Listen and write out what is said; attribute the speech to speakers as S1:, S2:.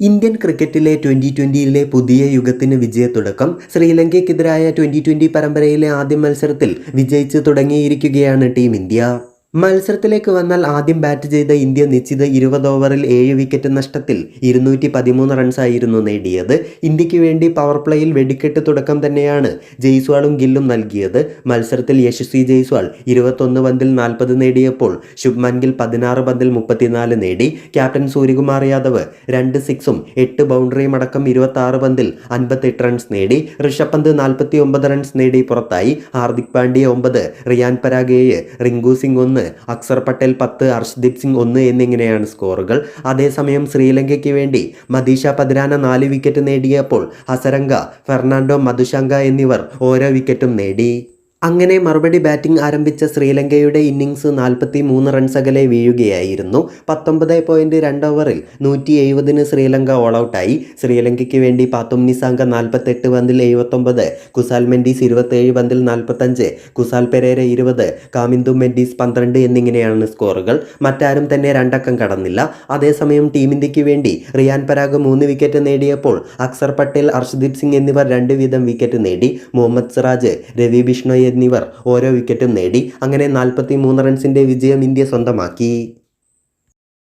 S1: Indian ക്രിക്കറ്റിലെ twenty ട്വന്റിയിലെ പുതിയ യുഗത്തിന് വിജയത്തുടക്കം ശ്രീലങ്കയ്ക്കെതിരായ twenty twenty പരമ്പരയിലെ ആദ്യ മത്സരത്തിൽ വിജയിച്ച് തുടങ്ങിയിരിക്കുകയാണ് ടീം ഇന്ത്യ. മത്സരത്തിലേക്ക് വന്നാൽ ആദ്യം ബാറ്റ് ചെയ്ത ഇന്ത്യ നിശ്ചിത ഇരുപത് ഓവറിൽ ഏഴ് വിക്കറ്റ് നഷ്ടത്തിൽ ഇരുന്നൂറ്റി പതിമൂന്ന് റൺസായിരുന്നു നേടിയത്. ഇന്ത്യയ്ക്ക് വേണ്ടി പവർ പ്ലേയിൽ വെടിക്കെട്ട് തുടക്കം തന്നെയാണ് ജയ്സ്വാളും ഗില്ലും നൽകിയത്. മത്സരത്തിൽ യശസ്വി ജയ്സ്വാൾ ഇരുപത്തൊന്ന് പന്തിൽ നാൽപ്പത് നേടിയപ്പോൾ ശുഭ്മാൻ ഗിൽ പതിനാറ് പന്തിൽ മുപ്പത്തിനാല് നേടി. ക്യാപ്റ്റൻ സൂര്യകുമാർ യാദവ് രണ്ട് സിക്സും എട്ട് ബൗണ്ടറിയും അടക്കം ഇരുപത്തി ആറ് പന്തിൽ അൻപത്തെട്ട് റൺസ് നേടി. ഋഷഭ് പന്ത് നാൽപ്പത്തി ഒമ്പത് റൺസ് നേടി പുറത്തായി. ഹാർദിക് പാണ്ഡ്യ ഒമ്പത് റിയാൻ പരാഗ് ഏഴ് റിങ്കു സിംഗ് ഒന്ന് അക്സർ പട്ടേൽ പത്ത് അർഷ്ദീപ് സിംഗ് ഒന്ന് എന്നിങ്ങനെയാണ് സ്കോറുകൾ. അതേസമയം ശ്രീലങ്കയ്ക്ക് വേണ്ടി മദീഷ പതിരാന നാല് വിക്കറ്റ് നേടിയപ്പോൾ ഹസരംഗ ഫെർണാണ്ടോ മധുശങ്ക എന്നിവർ ഓരോ വിക്കറ്റും നേടി. അങ്ങനെ മറുപടി ബാറ്റിംഗ് ആരംഭിച്ച ശ്രീലങ്കയുടെ ഇന്നിങ്സ് നാൽപ്പത്തി മൂന്ന് റൺസ് അകലെ വീഴുകയായിരുന്നു. പത്തൊമ്പത് പോയിന്റ് രണ്ട് ഓവറിൽ നൂറ്റി എഴുപതിന് ശ്രീലങ്ക ഓൾ ഔട്ടായി ശ്രീലങ്കയ്ക്ക് വേണ്ടി പാത്തും നിസാങ്ക നാൽപ്പത്തെട്ട് പന്തിൽ എഴുപത്തൊമ്പത് കുസാൽ മെൻഡീസ് ഇരുപത്തേഴ് പന്തിൽ നാൽപ്പത്തഞ്ച് കുസാൽ പെരേര ഇരുപത് കാമിന്ദു മെൻഡീസ് പന്ത്രണ്ട് എന്നിങ്ങനെയാണ് സ്കോറുകൾ മറ്റാരും തന്നെ രണ്ടക്കം കടന്നില്ല. അതേസമയം ടീം ഇന്ത്യയ്ക്ക് വേണ്ടി റിയാൻ പരാഗ് മൂന്ന് വിക്കറ്റ് നേടിയപ്പോൾ അക്സർ പട്ടേൽ അർഷദീപ് സിംഗ് എന്നിവർ രണ്ട് വീതം വിക്കറ്റ് നേടി. മുഹമ്മദ് സിറാജ് രവി ബിഷ്ണോയ് എന്നിവർ ഓരോ വിക്കറ്റും നേടി. അങ്ങനെ നാൽപ്പത്തി മൂന്ന് റൺസിന്റെ വിജയം ഇന്ത്യ സ്വന്തമാക്കി.